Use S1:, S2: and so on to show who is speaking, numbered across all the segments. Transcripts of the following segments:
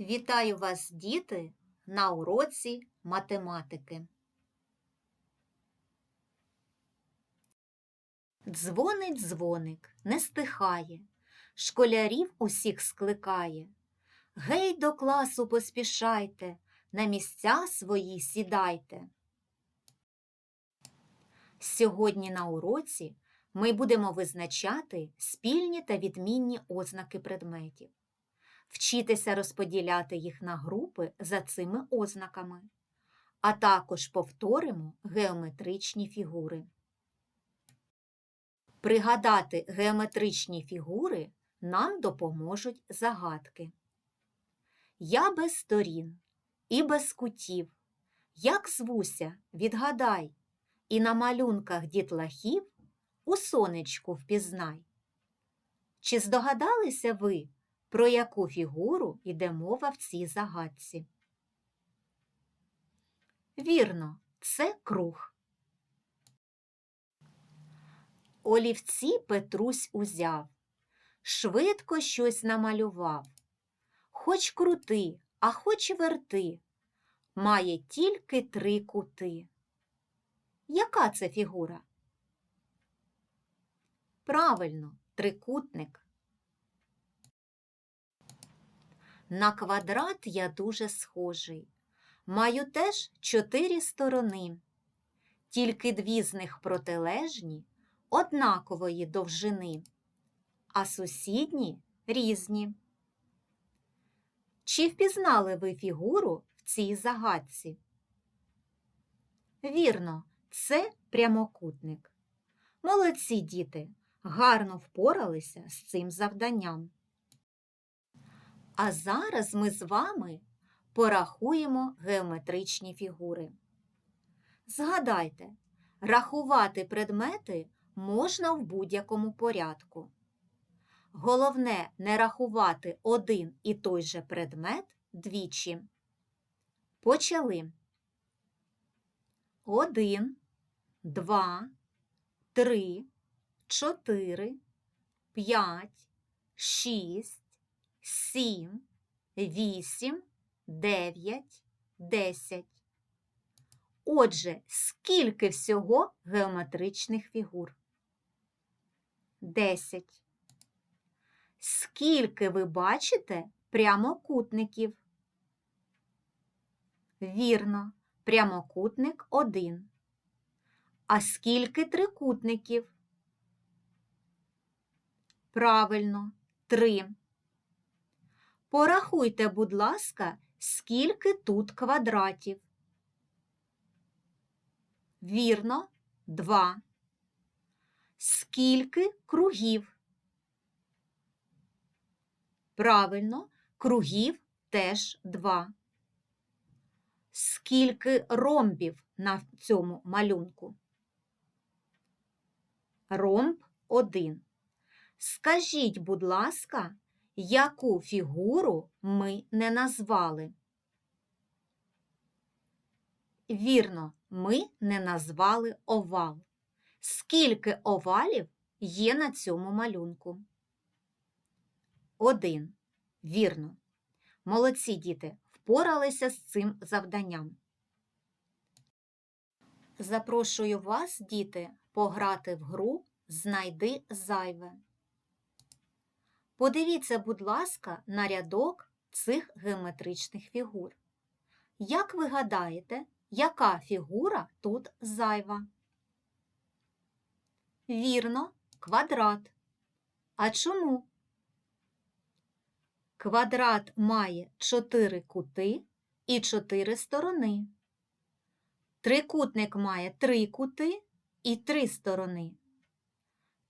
S1: Вітаю вас, діти, на уроці математики. Дзвонить дзвоник, не стихає, школярів усіх скликає. Гей, до класу поспішайте, на місця свої сідайте. Сьогодні на уроці ми будемо визначати спільні та відмінні ознаки предметів. Вчитися розподіляти їх на групи за цими ознаками, а також повторимо геометричні фігури. Пригадати геометричні фігури нам допоможуть загадки. Я без сторін і без кутів. Як звуся, відгадай, і на малюнках дітлахів у сонечку впізнай. Чи здогадалися ви, про яку фігуру йде мова в цій загадці? Вірно, це круг. Олівці Петрусь узяв, швидко щось намалював. Хоч крути, а хоч верти, має тільки три кути. Яка це фігура? Правильно, трикутник. На квадрат я дуже схожий. Маю теж чотири сторони, тільки дві з них протилежні, однакової довжини, а сусідні різні. Чи впізнали ви фігуру в цій загадці? Вірно, це прямокутник. Молодці діти, гарно впоралися з цим завданням. А зараз ми з вами порахуємо геометричні фігури. Згадайте, рахувати предмети можна в будь-якому порядку. Головне не рахувати один і той же предмет двічі. Почали. Один, два, три, чотири, п'ять, шість сім, вісім, дев'ять, десять. Отже, скільки всього геометричних фігур? Десять. Скільки ви бачите прямокутників? Вірно, прямокутник один. А скільки трикутників? Правильно, три. Порахуйте, будь ласка, скільки тут квадратів. Вірно, два. Скільки кругів? Правильно, кругів теж два. Скільки ромбів на цьому малюнку? Ромб один. Скажіть, будь ласка, яку фігуру ми не назвали? Вірно, ми не назвали овал. Скільки овалів є на цьому малюнку? Один. Вірно. Молодці діти впоралися з цим завданням. Запрошую вас, діти, пограти в гру Знайди зайве. Подивіться, будь ласка, на рядок цих геометричних фігур. Як ви гадаєте, яка фігура тут зайва? Вірно, квадрат. А чому? Квадрат має 4 кути і 4 сторони. Трикутник має 3 кути і 3 сторони.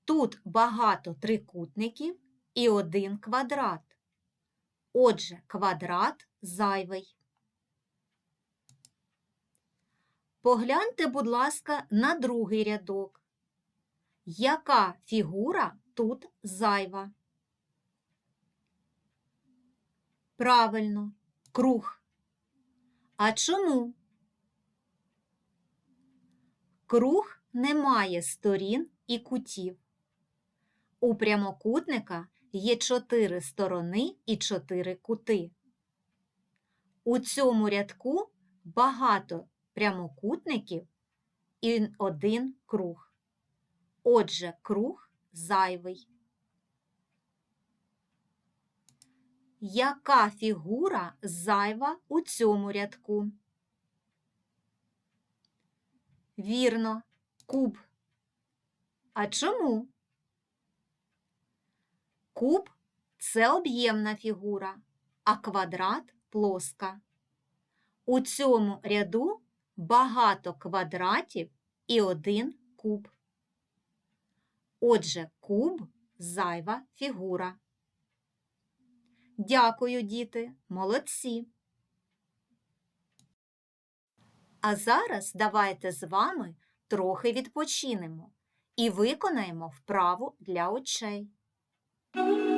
S1: Тут багато трикутників і один квадрат. Отже, квадрат зайвий. Погляньте, будь ласка, на другий рядок. Яка фігура тут зайва? Правильно, круг. А чому? Круг не має сторін і кутів. У прямокутника є чотири сторони і чотири кути. У цьому рядку багато прямокутників і один круг. Отже, круг зайвий. Яка фігура зайва у цьому рядку? Вірно, куб. А чому? Куб це об'ємна фігура, а квадрат плоска. У цьому ряду багато квадратів і один куб. Отже, куб зайва фігура. Дякую, діти, молодці. А зараз давайте з вами трохи відпочинемо і виконаємо вправу для очей. Thank you.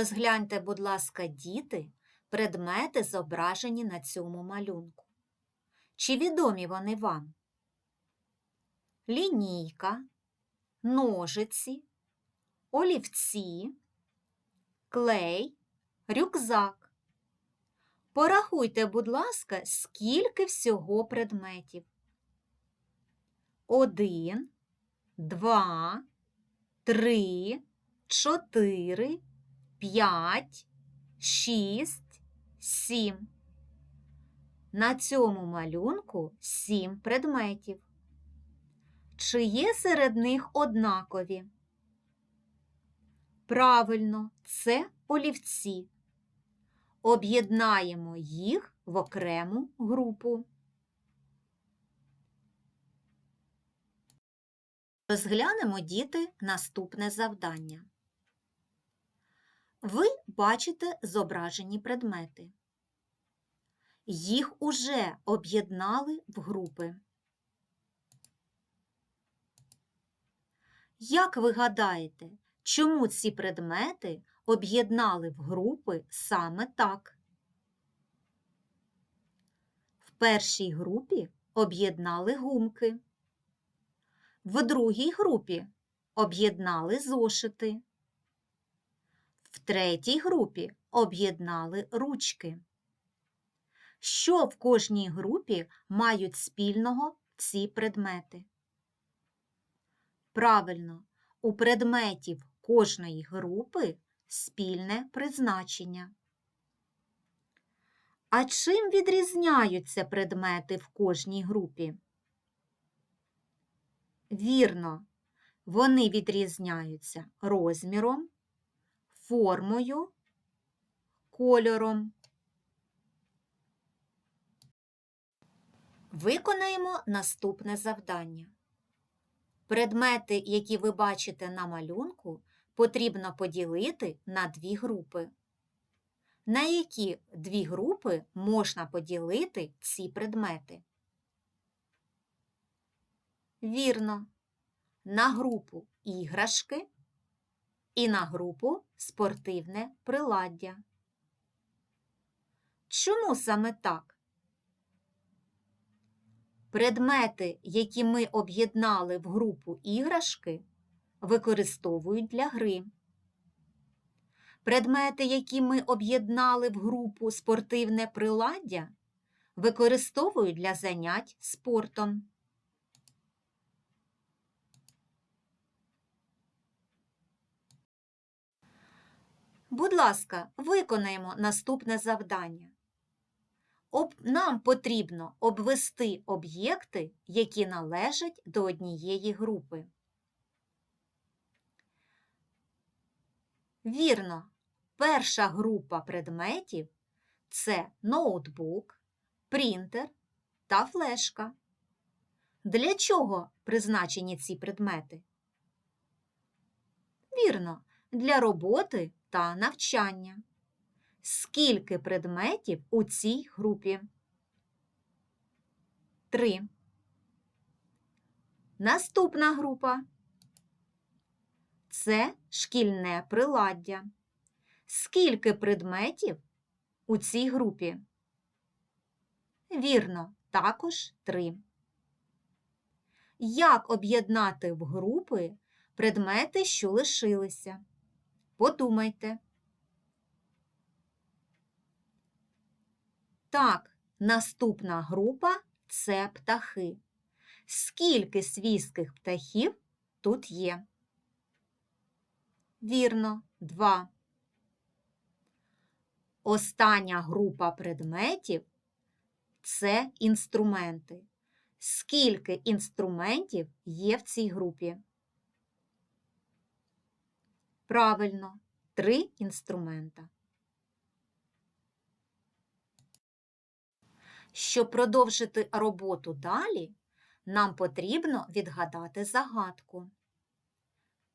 S1: Розгляньте, будь ласка, діти, предмети, зображені на цьому малюнку. Чи відомі вони вам? Лінійка, ножиці, олівці, клей, рюкзак. Порахуйте, будь ласка, скільки всього предметів. Один, два, три, чотири. П'ять, шість, сім. На цьому малюнку сім предметів. Чи є серед них однакові? Правильно, це олівці. Об'єднаємо їх в окрему групу. Розглянемо діти наступне завдання. Ви бачите зображені предмети. Їх уже об'єднали в групи. Як ви гадаєте, чому ці предмети об'єднали в групи саме так? В першій групі об'єднали гумки, в другій групі об'єднали зошити. Третій групі об'єднали ручки. Що в кожній групі мають спільного ці предмети? Правильно, у предметів кожної групи спільне призначення. А чим відрізняються предмети в кожній групі? Вірно, вони відрізняються розміром, формою, кольором. Виконаємо наступне завдання. Предмети, які ви бачите на малюнку, потрібно поділити на дві групи. На які дві групи можна поділити ці предмети? Вірно, на групу іграшки і на групу спортивне приладдя. Чому саме так? Предмети, які ми об'єднали в групу іграшки, використовують для гри. Предмети, які ми об'єднали в групу спортивне приладдя, використовують для занять спортом. Будь ласка, виконаємо наступне завдання. Об... Нам потрібно обвести об'єкти, які належать до однієї групи. Вірно, перша група предметів це ноутбук, принтер та флешка. Для чого призначені ці предмети? Вірно, для роботи та навчання. Скільки предметів у цій групі? Три. Наступна група це шкільне приладдя. Скільки предметів у цій групі? Вірно, також три. Як об'єднати в групи предмети, що лишилися? Подумайте. Так, наступна група це птахи. Скільки свійських птахів тут є? Вірно, два. Остання група предметів це інструменти. Скільки інструментів є в цій групі? Правильно, три інструмента. Щоб продовжити роботу далі, нам потрібно відгадати загадку.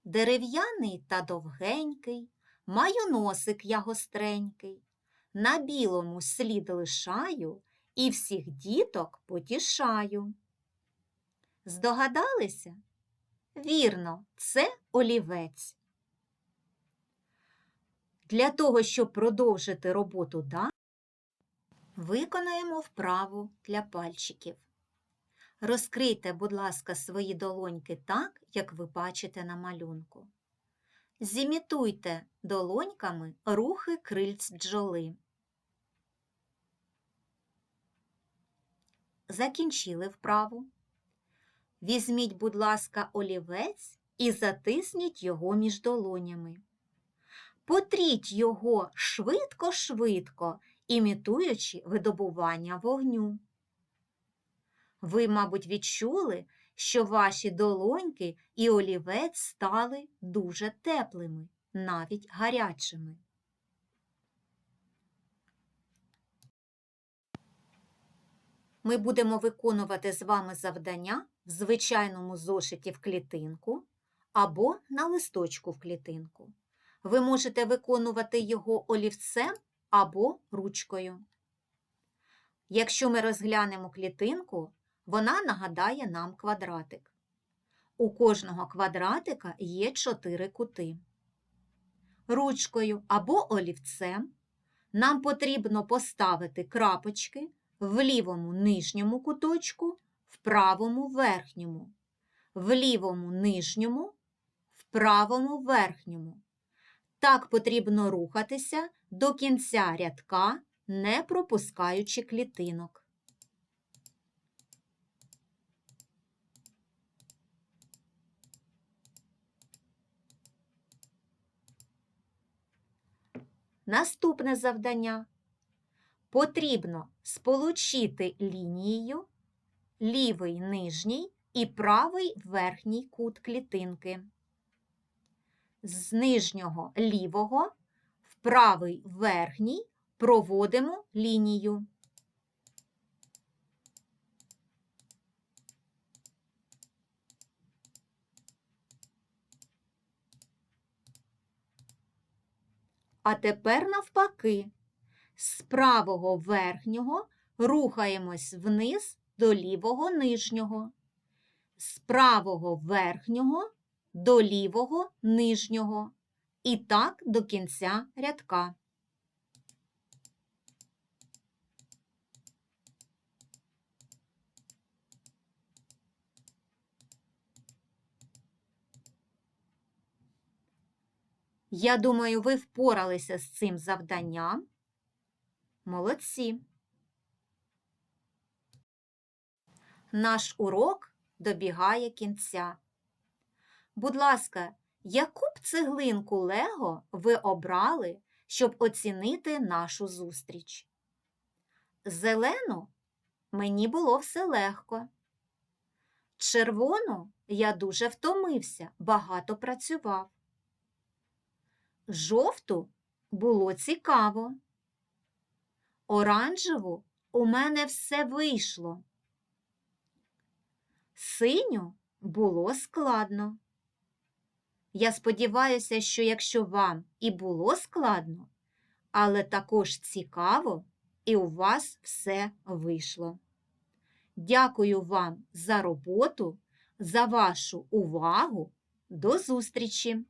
S1: Дерев'яний та довгенький, маю носик я гостренький, на білому слід лишаю і всіх діток потішаю. Здогадалися? Вірно, це олівець. Для того, щоб продовжити роботу далі, виконаємо вправу для пальчиків. Розкрийте, будь ласка, свої долоньки так, як ви бачите на малюнку. Зімітуйте долоньками рухи крильць бджоли. Закінчили вправу. Візьміть, будь ласка, олівець і затисніть його між долонями. Потріть його швидко-швидко, імітуючи видобування вогню. Ви, мабуть, відчули, що ваші долоньки і олівець стали дуже теплими, навіть гарячими. Ми будемо виконувати з вами завдання в звичайному зошиті в клітинку або на листочку в клітинку. Ви можете виконувати його олівцем або ручкою. Якщо ми розглянемо клітинку, вона нагадає нам квадратик. У кожного квадратика є чотири кути. Ручкою або олівцем нам потрібно поставити крапочки в лівому нижньому куточку, в правому верхньому, в лівому нижньому, в правому верхньому. Так потрібно рухатися до кінця рядка, не пропускаючи клітинок. Наступне завдання. Потрібно сполучити лінією лівий нижній і правий верхній кут клітинки. З нижнього лівого в правий верхній проводимо лінію. А тепер навпаки. З правого верхнього рухаємось вниз до лівого нижнього. З правого верхнього до лівого нижнього. І так до кінця рядка. Я думаю, ви впоралися з цим завданням. Молодці. Наш урок добігає кінця. Будь ласка, яку б цеглинку Лего ви обрали щоб оцінити нашу зустріч. Зелену мені було все легко. Червону я дуже втомився, багато працював. Жовту було цікаво. Оранжеву у мене все вийшло. Синю було складно. Я сподіваюся, що якщо вам і було складно, але також цікаво, і у вас все вийшло. Дякую вам за роботу, за вашу увагу. До зустрічі!